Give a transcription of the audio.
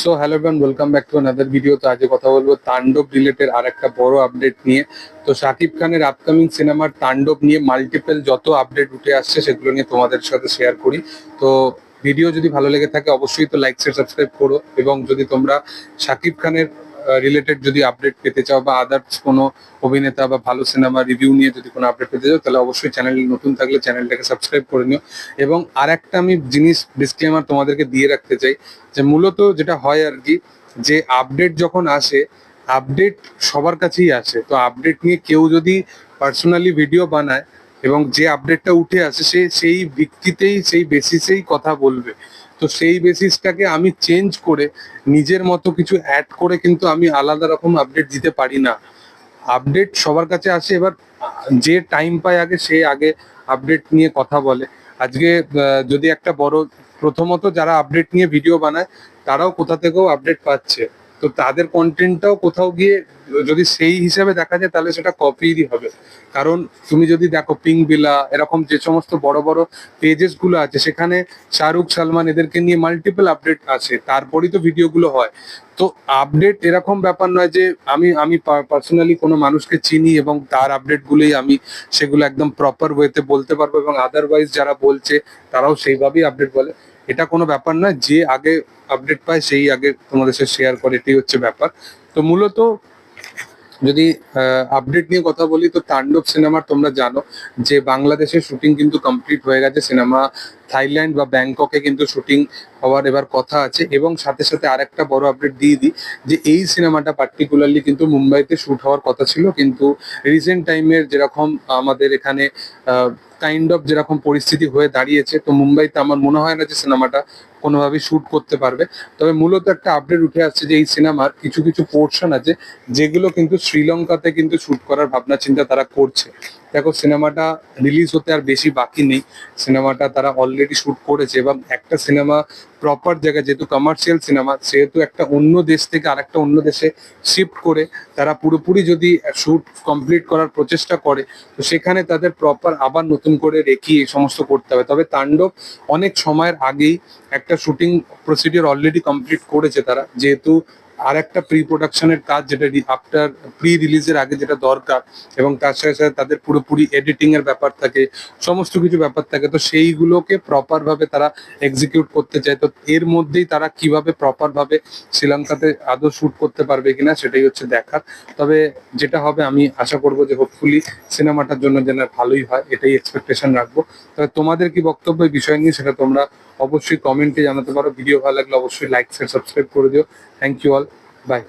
So hello Ben welcome back to another video তো আজকে কথা বলব তাণ্ডব রিলেটেড আর একটা বড় আপডেট নিয়ে। তো সাকিব খানের আপকামিং সিনেমার তাণ্ডব নিয়ে মাল্টিপল যত আপডেট উঠে আসছে সেগুলো নিয়ে তোমাদের সাথে শেয়ার করি। তো ভিডিও যদি ভালো লেগে থাকে, অবশ্যই তো লাইক শেয়ার সাবস্ক্রাইব করো। এবং যদি তোমরা সাকিব খানের রিলেটেড যদি আপডেট পেতে চাও বা আদার্স কোনো অভিনেতা বা ভালো সিনেমা রিভিউ নিয়ে যদি কোনো আপডেট পেতে চাও, তাহলে অবশ্যই চ্যানেল নতুন থাকলে চ্যানেলটাকে সাবস্ক্রাইব করে নিও। এবং আর একটা আমি জিনিস ডিসক্লেমার তোমাদেরকে দিয়ে রাখতে চাই, যে মূলত যেটা হয় আর কি, যে আপডেট যখন আসে আপডেট সবার কাছেই আসে। তো আপডেট নিয়ে কেউ যদি পার্সোনালি ভিডিও বানায় এবং যে আপডেটটা উঠে আসে, সে সেই ভিত্তিতেই সেই বেসিসেই কথা বলবে। তো সেই বেসিসটাকে আমি চেঞ্জ করে, নিজের মতো কিছু অ্যাড করে কিন্তু আমি আলাদা রকম আপডেট দিতে পারি না। আপডেট সবার কাছে আসে, এবার যে টাইম পায় আগে, সে আগে আপডেট নিয়ে কথা বলে। আজকে যদি একটা বড়, প্রথমত যারা আপডেট নিয়ে ভিডিও বানায়, তারাও কোথা থেকেও আপডেট পাচ্ছে। তো তাদের কন্টেন্টটাও কোথাও গিয়ে যদি সেই হিসাবে দেখা যায়, তাহলে সেটা কপিরই হবে। কারণ তুমি যদি দেখো পিং বিলা এরকম যে সমস্ত বড় বড় পেজেসগুলো আছে, সেখানে শাহরুখ সালমান এদেরকে নিয়ে মাল্টিপল আপডেট আছে, তারপরেই তো ভিডিওগুলো হয়। তো আপডেট এরকম ব্যাপার নয় যে আমি আমি পার্সোনালি কোনো মানুষকে চিনি এবং তার আপডেট গুলোই আমি সেগুলো একদম প্রপার ওয়েতে বলতে পারব এবং আদারওয়াইজ যারা বলছে, তারাও সেইভাবেই আপডেট বলে। এটা কোনো ব্যাপার না যে আগে আপডেট পায় সেই আগে তোমাদের সাথে শেয়ার করে, এটাই হচ্ছে ব্যাপার। তো মূলত যদি আপডেট নিয়ে কথা বলি, তো তাণ্ডব সিনেমার তোমরা জানো যে বাংলাদেশের শুটিং কিন্তু কমপ্লিট হয়ে গেছে, সিনেমা থাইল্যান্ড বা ব্যাংককে কিন্তু শুটিং হওয়ার এবার কথা আছে এবং সাথে সাথে আরেকটা বড় আপডেট দিয়ে দিই যে এই সিনেমাটা পার্টিকুলারলি কিন্তু মুম্বাইতে শুট হওয়ার কথা ছিল, কিন্তু রিসেন্ট টাইমের যেরকম আমাদের এখানে কাইন্ড অফ যেরকম পরিস্থিতি হয়ে দাঁড়িয়েছে, তো মুম্বাইতে আমার মনে হয় না যে সিনেমাটা কোনোভাবেই শুট করতে পারবে। তবে মূলত একটা আপডেট উঠে আসছে যে এই সিনেমার কিছু কিছু পোর্শন আছে যেগুলো কিন্তু শ্রীলঙ্কাতে কিন্তু শুট করার ভাবনা চিন্তা তারা করছে। দেখো, সিনেমাটা রিলিজ হতে আর বেশি বাকি নেই। সিনেমাটা তারা অলরেডি শুট করেছে এবং একটা সিনেমা প্রপার জায়গায়, যেহেতু কমার্শিয়াল সিনেমা সেহেতু একটা অন্য দেশ থেকে আরেকটা অন্য দেশে শিফট করে তারা পুরোপুরি যদি শুট কমপ্লিট করার প্রচেষ্টা করে, তো সেখানে তাদের প্রপার আবার নতুন করে রেখি এই সমস্ত করতে হবে। তবে তাণ্ডব অনেক সময়ের আগেই একটা শুটিং প্রসিডিওর অলরেডি কমপ্লিট করেছে তারা, যেহেতু আর একটা প্রি প্রোডাকশনের কাজ যেটা আফটার প্রি রিলিজের আগে যেটা দরকার এবং তার সাথে সাথে তাদের পুরোপুরি এডিটিং এর ব্যাপার থাকে, সমস্ত কিছু ব্যাপার থাকে, তো সেইগুলোকে প্রপার ভাবে তারা এক্সিকিউট করতে চায়। তো এর মধ্যেই তারা কীভাবে প্রপার ভাবে শ্রীলঙ্কাতে আদৌ শুট করতে পারবে কিনা সেটাই হচ্ছে দেখার। তবে যেটা হবে, আমি আশা করব যে হোপফুলি সিনেমাটার জন্য যেন ভালোই হয়, এটাই এক্সপেকটেশন রাখব। তবে তোমাদের কি বক্তব্য বিষয় নিয়ে, সেটা তোমরা অবশ্যই কমেন্টে জানাতে পারো। ভিডিও ভালো লাগলে অবশ্যই লাইক সাবস্ক্রাইব করে দিও। Thank you all by